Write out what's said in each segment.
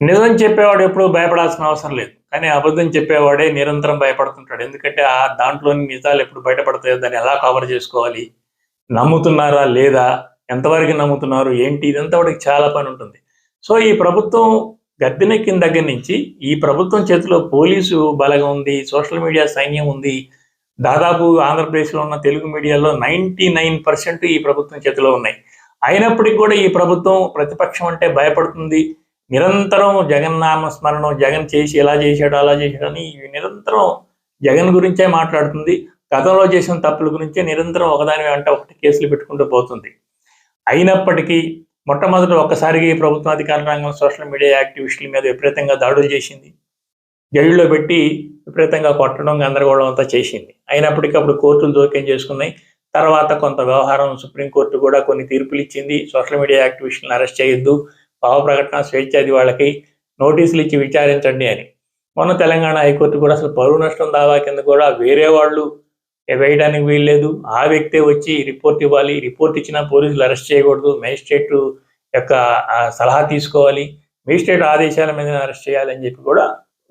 నిజం చెప్పేవాడు ఎప్పుడు భయపడాల్సిన అవసరం లేదు. కానీ అబద్ధం చెప్పేవాడే నిరంతరం భయపడుతుంటాడు. ఎందుకంటే ఆ దాంట్లోని నిజాలు ఎప్పుడు బయటపడతాయో దాన్ని ఎలా కవర్ చేసుకోవాలి? నమ్ముతున్నారా లేదా? ఎంతవరకు నమ్ముతున్నారు? ఏంటి? ఇదంతా వాడికి చాలా పని ఉంటుంది. సో ఈ ప్రభుత్వం గద్దెనెక్కిన దగ్గర నుంచి ఈ ప్రభుత్వం చేతిలో పోలీసు బలగం ఉంది సోషల్ మీడియా సైన్యం ఉంది. దాదాపు ఆంధ్రప్రదేశ్లో ఉన్న తెలుగు మీడియాలో నైంటీ నైన్ పర్సెంట్ ఈ ప్రభుత్వం చేతిలో ఉన్నాయి. అయినప్పటికీ కూడా ఈ ప్రభుత్వం ప్రతిపక్షం అంటే భయపడుతుంది. నిరంతరం జగన్ నామ స్మరణం జగన్ చేసి ఎలా చేశాడు అలా చేశాడు అని ఇవి నిరంతరం జగన్ గురించే మాట్లాడుతుంది. గతంలో చేసిన తప్పుల గురించే నిరంతరం ఒకదాని వెంట ఒకటి కేసులు పెట్టుకుంటూ పోతుంది. అయినప్పటికీ మొట్టమొదటి ఒక్కసారిగా ఈ అధికార రంగం సోషల్ మీడియా యాక్టివిస్టుల మీద విపరీతంగా దాడులు చేసింది. జైల్లో పెట్టి విపరీతంగా కొట్టడం గందరగోళం అంతా చేసింది. అయినప్పటికీ అప్పుడు కోర్టులు జోక్యం చేసుకున్నాయి. తర్వాత కొంత వ్యవహారం సుప్రీంకోర్టు కూడా కొన్ని తీర్పులు ఇచ్చింది. సోషల్ మీడియా యాక్టివిస్టులను అరెస్ట్ చేయొద్దు. భావ ప్రకటన స్వేచ్ఛాది వాళ్ళకి నోటీసులు ఇచ్చి విచారించండి అని. మొన్న తెలంగాణ హైకోర్టు కూడా అసలు పరువు నష్టం దావా కింద కూడా వేరే వాళ్ళు వేయడానికి వీల్లేదు. ఆ వ్యక్తే వచ్చి రిపోర్ట్ ఇవ్వాలి. రిపోర్ట్ ఇచ్చిన పోలీసులు అరెస్ట్ చేయకూడదు. మేజిస్ట్రేట్ యొక్క సలహా తీసుకోవాలి. మేజిస్ట్రేట్ ఆదేశాల మీద అరెస్ట్ చేయాలని చెప్పి కూడా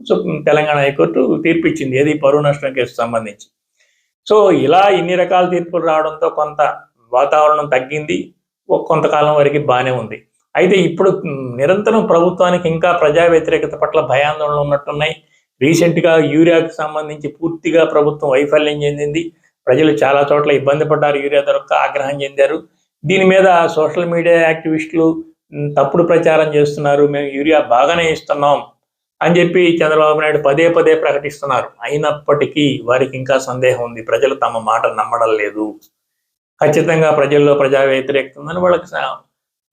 సో తెలంగాణ హైకోర్టు తీర్పు ఇచ్చింది ఏది? పరువు నష్టం కేసు సంబంధించి. సో ఇలా ఇన్ని రకాల తీర్పులు రావడంతో కొంత వాతావరణం తగ్గింది. కొంతకాలం వరకు బాగానే ఉంది. అయితే ఇప్పుడు నిరంతరం ప్రభుత్వానికి ఇంకా ప్రజా వ్యతిరేకత పట్ల భయాందోళనలు ఉన్నట్టున్నాయి. రీసెంట్గా యూరియాకు సంబంధించి పూర్తిగా ప్రభుత్వం వైఫల్యం చెందింది. ప్రజలు చాలా చోట్ల ఇబ్బంది పడ్డారు. యూరియా దొరక్క ఆగ్రహం చెందారు. దీని మీద సోషల్ మీడియా యాక్టివిస్టులు తప్పుడు ప్రచారం చేస్తున్నారు. మేము యూరియా బాగానే ఇస్తున్నాం అని చెప్పి చంద్రబాబు నాయుడు పదే పదే ప్రకటిస్తున్నారు. అయినప్పటికీ వారికి ఇంకా సందేహం ఉంది. ప్రజలు తమ మాట నమ్మడం లేదు. ఖచ్చితంగా ప్రజల్లో ప్రజా వ్యతిరేకత ఉందని వాళ్ళకి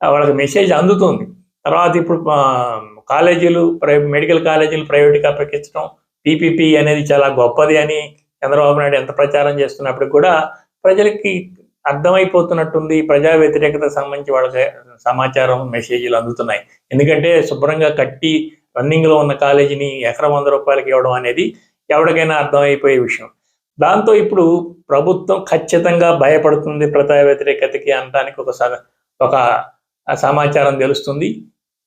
వాళ్ళకి మెసేజ్ అందుతుంది. తర్వాత ఇప్పుడు కాలేజీలు ప్రై మెడికల్ కాలేజీలు ప్రైవేట్గా అప్పగించడం పీపీపీ అనేది చాలా గొప్పది అని చంద్రబాబు నాయుడు ఎంత ప్రచారం చేస్తున్నప్పుడు కూడా ప్రజలకి అర్థమైపోతున్నట్టుంది. ప్రజా వ్యతిరేకత సంబంధించి వాళ్ళకి సమాచారం మెసేజ్లు అందుతున్నాయి. ఎందుకంటే శుభ్రంగా కట్టి రన్నింగ్లో ఉన్న కాలేజీని ఎకరం వంద రూపాయలకి ఇవ్వడం అనేది ఎవరికైనా అర్థమైపోయే విషయం. దాంతో ఇప్పుడు ప్రభుత్వం ఖచ్చితంగా భయపడుతుంది ప్రజా వ్యతిరేకతకి అనడానికి ఒక ఒక ఆ సమాచారం తెలుస్తుంది.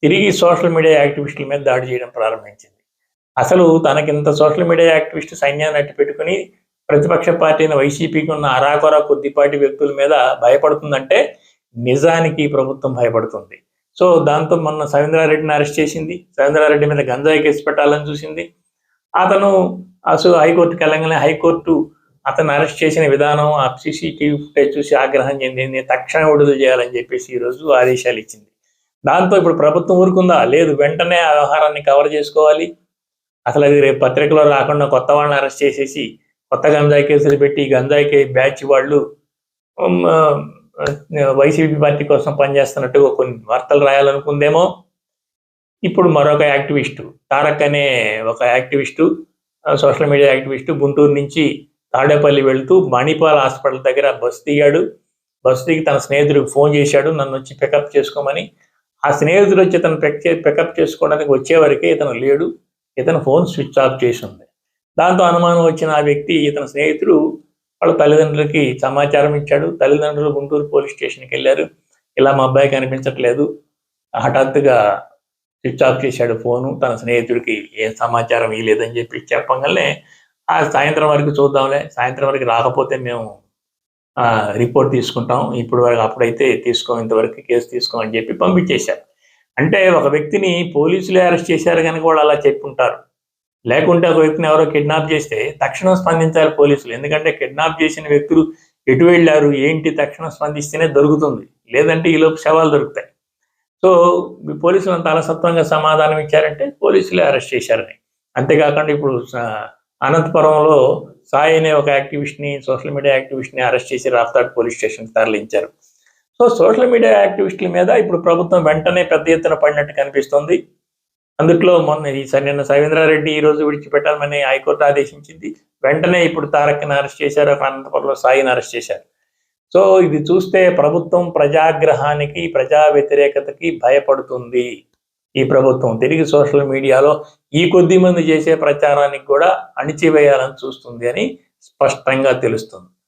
తిరిగి సోషల్ మీడియా యాక్టివిస్టుల మీద దాడి చేయడం ప్రారంభించింది. అసలు తనకింత సోషల్ మీడియా యాక్టివిస్ట్ సైన్యాన్ని అట్టి పెట్టుకుని ప్రతిపక్ష పార్టీని వైసీపీకి ఉన్న అరాకొర కొద్దిపాటి వ్యక్తుల మీద భయపడుతుందంటే నిజానికి ప్రభుత్వం భయపడుతుంది. సో దాంతో మొన్న సవీంద్రారెడ్డిని అరెస్ట్ చేసింది. సవీంద్రారెడ్డి మీద గంజాయి కేసు పెట్టాలని చూసింది. అతను అసలు హైకోర్టుకి వెళ్ళగానే హైకోర్టు అతను అరెస్ట్ చేసిన విధానం ఆ సీసీటీవీ ఫుటేజ్ చూసి ఆగ్రహం చెందింది. తక్షణం విడుదల చేయాలని చెప్పేసి ఈరోజు ఆదేశాలు ఇచ్చింది. దాంతో ఇప్పుడు ప్రభుత్వం ఊరుకుందా? లేదు. వెంటనే ఆ వ్యవహారాన్ని కవర్ చేసుకోవాలి. అసలు అది రేపు పత్రికలో రాకుండా కొత్త వాళ్ళని అరెస్ట్ చేసేసి కొత్త గంజాయి కేసులు పెట్టి గంజాయికి బ్యాచ్ వాళ్ళు వైసీపీ పార్టీ కోసం పనిచేస్తున్నట్టుగా కొన్ని వార్తలు రాయాలనుకుందేమో. ఇప్పుడు మరొక యాక్టివిస్టు తారక్ అనే ఒక activist social media activist Guntur నుంచి తాడేపల్లి వెళ్తూ మణిపాల్ హాస్పిటల్ దగ్గర బస్ దిగాడు. బస్ దిగి తన స్నేహితుడికి ఫోన్ చేశాడు. నన్ను వచ్చి పికప్ చేసుకోమని. ఆ స్నేహితుడు వచ్చి ఇతను పిక్ పికప్ చేసుకోవడానికి వచ్చేవరకే ఇతను లేడు. ఇతను ఫోన్ స్విచ్ ఆఫ్ చేసి ఉంది. దాంతో అనుమానం వచ్చిన ఆ వ్యక్తి ఇతని స్నేహితుడు వాళ్ళ తల్లిదండ్రులకి సమాచారం ఇచ్చాడు. తల్లిదండ్రులు గుంటూరు పోలీస్ స్టేషన్కి వెళ్ళారు. ఇలా మా అబ్బాయి కనిపించట్లేదు. హఠాత్తుగా స్విచ్ ఆఫ్ చేశాడు ఫోను. తన స్నేహితుడికి ఏం సమాచారం ఇవ్వలేదని చెప్పి చెప్పగానే ఆ సాయంత్రం వరకు చూద్దాంలే. సాయంత్రం వరకు రాకపోతే మేము ఆ, రిపోర్ట్ తీసుకుంటాం. ఇప్పుడు వరకు అప్పుడైతే తీసుకో ఇంతవరకు కేసు తీసుకో అని చెప్పి పంపించేశారు. అంటే ఒక వ్యక్తిని పోలీసులే అరెస్ట్ చేశారు కనుక వాళ్ళు అలా చెప్పుంటారు. లేకుంటే ఒక వ్యక్తిని ఎవరో కిడ్నాప్ చేస్తే తక్షణం స్పందించాలి పోలీసులు. ఎందుకంటే కిడ్నాప్ చేసిన వ్యక్తులు ఎటు వెళ్ళారు ఏంటి తక్షణం స్పందిస్తేనే దొరుకుతుంది. లేదంటే ఈలోపు శవాలు దొరుకుతాయి. సో ఈ పోలీసులు అంత అలసత్వంగా సమాధానం ఇచ్చారంటే పోలీసులే అరెస్ట్ చేశారని. అంతేకాకుండా ఇప్పుడు అనంతపురంలో సాయి అనే ఒక యాక్టివిస్ట్ని సోషల్ మీడియా యాక్టివిస్ట్ని అరెస్ట్ చేసి రాఫ్తాడ్ పోలీస్ స్టేషన్ తరలించారు. సో సోషల్ మీడియా యాక్టివిస్టుల మీద ఇప్పుడు ప్రభుత్వం వెంటనే పెద్ద ఎత్తున పడినట్టు కనిపిస్తుంది. అందుట్లో మొన్న ఈ నిన్న సవీంద్రారెడ్డి ఈ రోజు విడిచిపెట్టాలని హైకోర్టు ఆదేశించింది. వెంటనే ఇప్పుడు తారక్ని అరెస్ట్ చేశారు అనంతపురంలో సాయిని అరెస్ట్ చేశారు. సో ఇది చూస్తే ప్రభుత్వం ప్రజాగ్రహానికి ప్రజా వ్యతిరేకతకి భయపడుతుంది. ఈ ప్రభుత్వం తిరిగి సోషల్ మీడియాలో ఈ కొద్ది మంది చేసే ప్రచారానికి కూడా అణిచివేయాలని చూస్తుంది అని స్పష్టంగా తెలుస్తుంది.